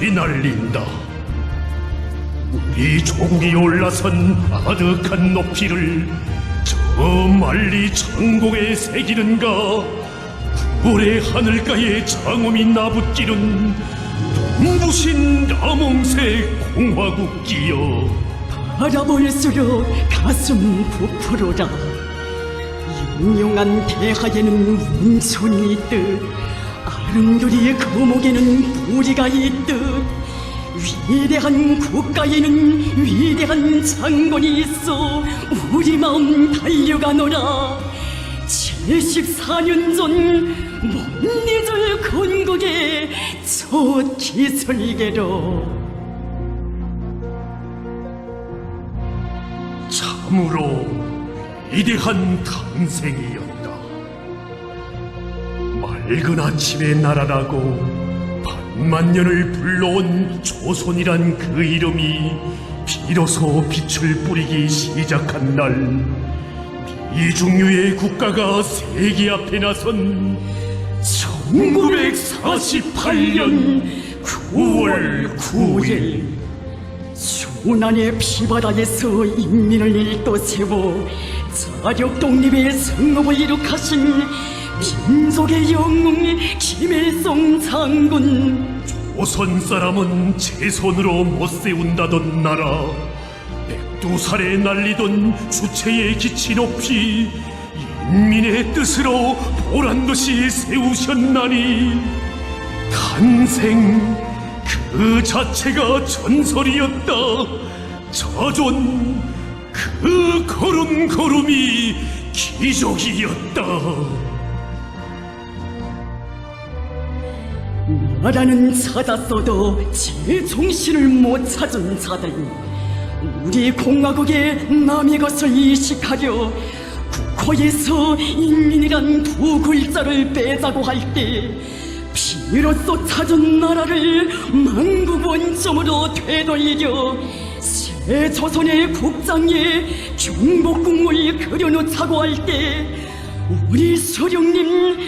휘날린다. 우리 조국이 올라선 아득한 높이를 저 멀리 천공에 새기는가? 구월의 하늘가에 장엄이 나붙기는 눈부신 남홍색 공화국기여. 바라볼수록 가슴 부풀어라. 영영한 대하에는 운천이 있듯 아름드리 거목에는 뿌리가 있듯 위대한 국가에는 위대한 장군이 있어 우리 마음 달려가노라. 74년 전못 잊을 건국의 첫 기술계로. 참으로 위대한 탄생이었 다. 맑은 아침에 날아나고 반만년을 불러온 조선이란 그 이름이 비로소 빛을 뿌리기 시작한 날 이중유의 국가가 세계 앞에 나선 1948년 9월 9일 순환의 피바다에서 인민을 일도 세워 자력 독립의 승업을 이룩하신 민족의 영웅 김일성 장군. 조선 사람은 제 손으로 못 세운다던 나라. 백두살에 날리던 주체의 기치 높이 인민의 뜻으로 보란 듯이 세우셨나니 탄생 그 자체가 전설이었다. 자존 그 걸음걸음이 기적이었다 나라는 찾았어도 제 정신을 못 찾은 자들. 우리 공화국의 남의 것을 이식하려 국호에서 인민이란 두 글자를 빼자고 할때 비로소 찾은 나라를 만국 원점으로 되돌리려 새 조선의 국장에 경복궁을 그려놓자고 할 때 우리 소령님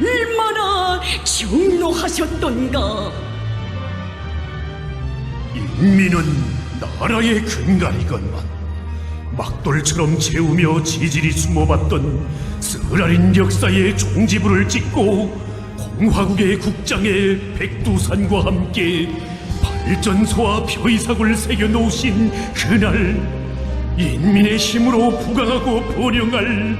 얼마나 경노하셨던가. 인민은 나라의 근간이건만 막돌처럼 채우며 지질이 숨어봤던 쓰라린 역사의 종지부를 찍고 공화국의 국장에 백두산과 함께 발전소와 표의석을 새겨놓으신 그날 인민의 힘으로 부강하고 번영할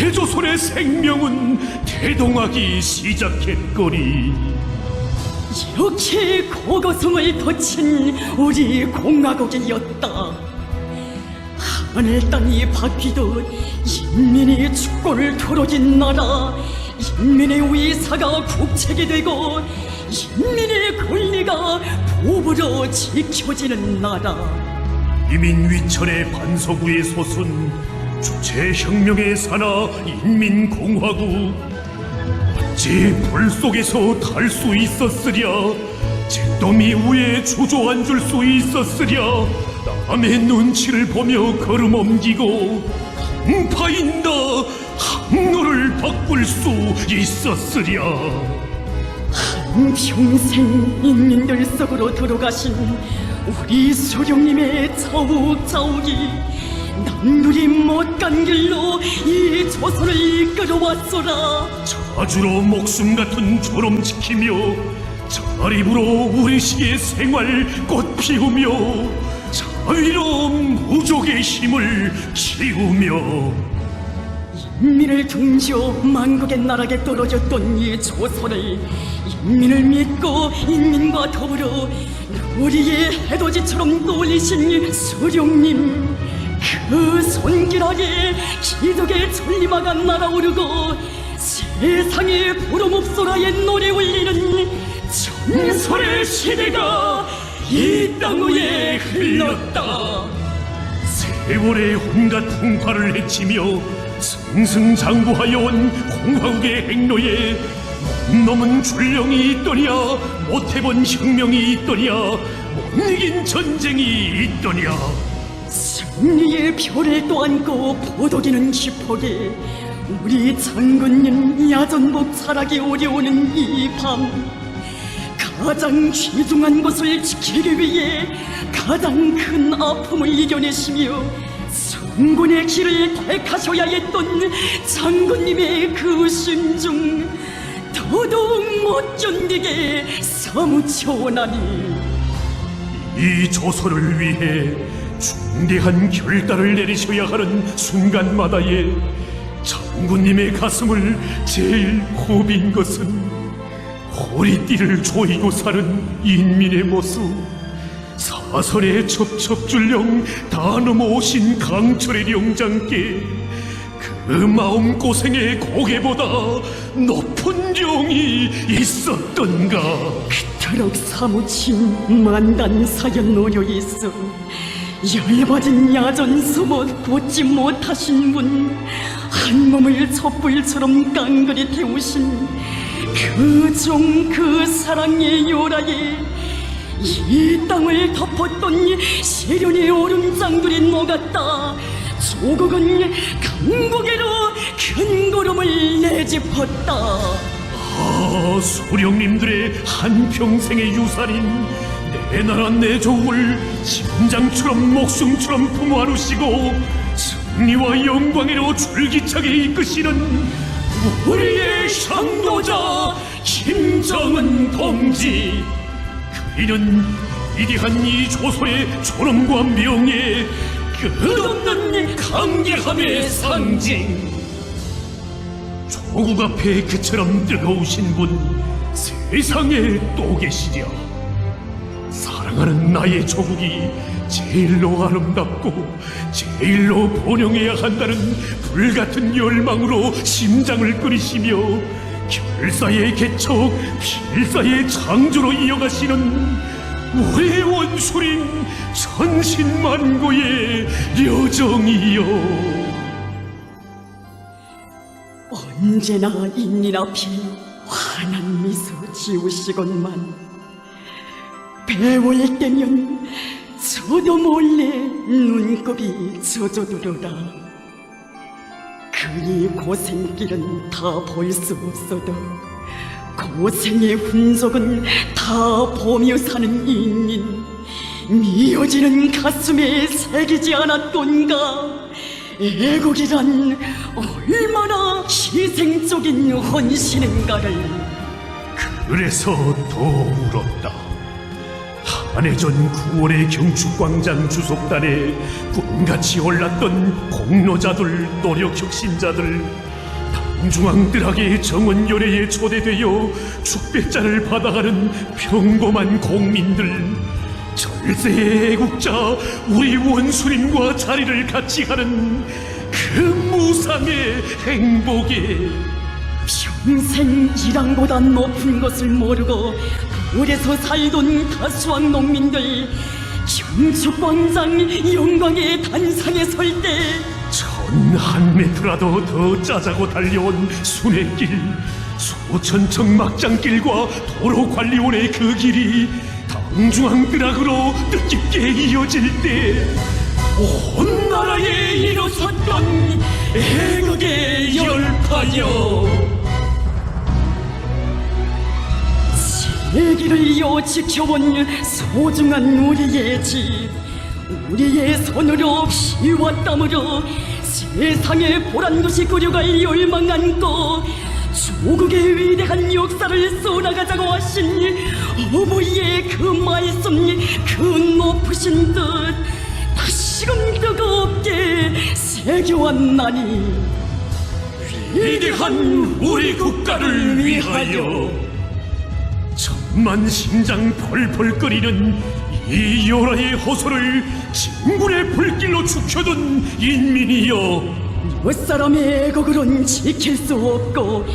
세조선의 생명은 태동하기 시작했거니 이렇게 고고성을 거친 우리 공화국이었다. 하늘 땅이 바뀌듯 인민이 축권을 토록인 나라, 인민의 위사가 국책이 되고 인민의 권리가 법으로 지켜지는 나라. 이민 위천의 반서구의 소순 주체 혁명의 산하 인민공화국. 어찌 불 속에서 달수 있었으랴? 잿더미 위에 주저앉을 수 있었으랴? 남의 눈치를 보며 걸음 옮기고 한파인다 항로를 바꿀 수 있었으랴. 평생 인민들 속으로 들어가신 우리 소령님의 자욱자욱이 남들이 못간 길로 이 조선을 이끌어왔소라. 자주로 목숨 같은 조름 지키며 자립으로 우리 시의 생활 꽃 피우며 자유로운 무족의 힘을 키우며 인민을 등지어 만국의 나라에 떨어졌던 이 조선을 인민을 믿고 인민과 더불어 우리의 해돋이처럼 떠올리신 수령님 그 손길하게 기적의 천리마가 날아오르고 세상에 부름없소라의 노래 울리는 전설의 시대가 이 땅 위에 흘렀다. 세월의 온갖 풍파를 헤치며 승승장구하여 온 공화국의 행로에 넘은 줄령이 있더냐 못해본 혁명이 있더냐 못 이긴 전쟁이 있더냐 승리의 별을 또 안고 보도기는 기폭에 우리 장군님 야전복 차락이 오려오는 이 밤. 가장 귀중한 것을 지키기 위해 가장 큰 아픔을 이겨내시며 성군의 길을 택하셔야 했던 장군님의 그 심중 더더욱 못 견디게 사무쳐오나니. 이 조선을 위해 중대한 결단을 내리셔야 하는 순간마다에 장군님의 가슴을 제일 고빈 것은 허리띠를 조이고 사는 인민의 모습. 사설의 첩첩줄령 다 넘어오신 강철의 영장께 그 마음고생의 고개보다 높은 정이 있었던가? 그토록 사무친 만단 사연 놓여 있어 열받은 야전 수못 곧지 못하신 분 한 몸을 촛불처럼 깡그리 태우신 그 종그 사랑의 요라에 이 땅을 덮었던 세련의 오름장들이 녹았다. 조국은 강국에로 큰 구름을 내짚었다. 아, 소령님들의 한평생의 유산인 내 나라 내 조국을 심장처럼 목숨처럼 품어 안으시고 승리와 영광으로 줄기차게 이끄시는 우리의 상도자 김정은 동지. 그이는 위대한 이 조선의 존엄과 명예 끝없는 강렬함의 상징. 조국 앞에 그처럼 뜨거우신 분 세상에 또 계시랴 사랑하는 나의 조국이 제일로 아름답고 제일로 번영해야 한다는 불같은 열망으로 심장을 끓이시며 결사의 개척 필사의 창조로 이어가시는 우리의 원수인 천신만고의 여정이여. 언제나 인인 앞에 환한 미소 지우시건만 배울 때면 저도 몰래 눈곱이 젖어들어라. 그의 고생길은 다 볼 수 없어도 고생의 흔적은 다 보며 사는 인인 미어지는 가슴에 새기지 않았던가. 애국이란 얼마나 희생적인 헌신인가를. 그래서 더 울었다. 한해전 9월의 경축광장 주석단에 꿈같이 올랐던 공로자들, 노력혁신자들, 당중앙들에게 정원열애에 초대되어 축배자를 받아가는 평범한 공민들, 절세의 애국자, 우리 원수님과 자리를 같이 하는 그 무상의 행복에 평생 이랑보다 높은 것을 모르고 물에서 살던 다수한 농민들 경축광장 영광의 단상에 설 때 천한 메트라도 더 짜자고 달려온 순회길 수천척 막장길과 도로관리원의 그 길이 당중앙드락으로 뜻깊게 이어질 때 온 나라에 일어섰던 애국의 열파여 세기를 이어 지켜온 소중한 우리의 집 우리의 손으로 피와 땀으로 세상에 보란 듯이 그려갈 열망 안고 조국의 위대한 역사를 써나가자고 하신 어부의 그 말씀 그 높으신 뜻 다시금 뜨겁게 새겨왔나니. 위대한 우리 국가를 위하여 천 만 심장 펄펄 끓이는 이 요라의 호소를 진군의 불길로 죽혀둔 인민이여. 옛사람의 애국으론 지킬 수 없고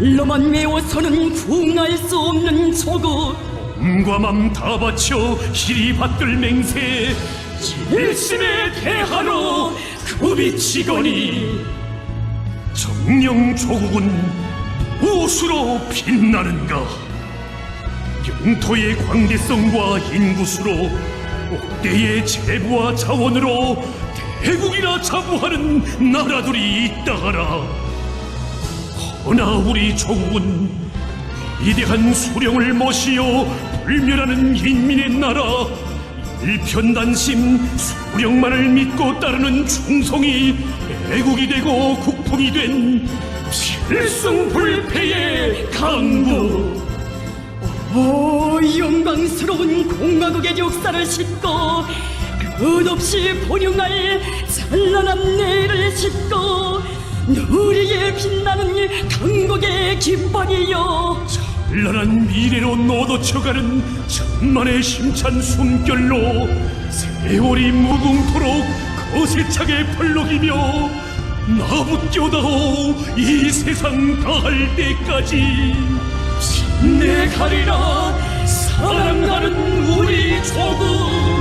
말로만 외워서는 구응할 수 없는 조국. 몸과 맘 다 바쳐 희리 받들 맹세. 일심의 대하로 굽이치거니. 정령 조국은 무엇으로 빛나는가 영토의 광대성과 인구수로 옥대의 재부와 자원으로 대국이라 자부하는 나라들이 있다하라. 허나 우리 조국은 위대한 수령을 모시어 불멸하는 인민의 나라 일편단심 수령만을 믿고 따르는 충성이 애국이 되고 국뽕이 된 필승 불패의 강부 오 영광스러운 공화국의 역사를 싣고 끝없이 보령할 찬란한 내일을 싣고 누리게 빛나는 강국의 깃발이여 찬란한 미래로 너도쳐가는 천만의 힘찬 숨결로 세월이 무궁토록 거세차게 펄럭이며 나붙겨다오 이 세상 다할 때까지 내 가리라. 사랑하는 우리 조국.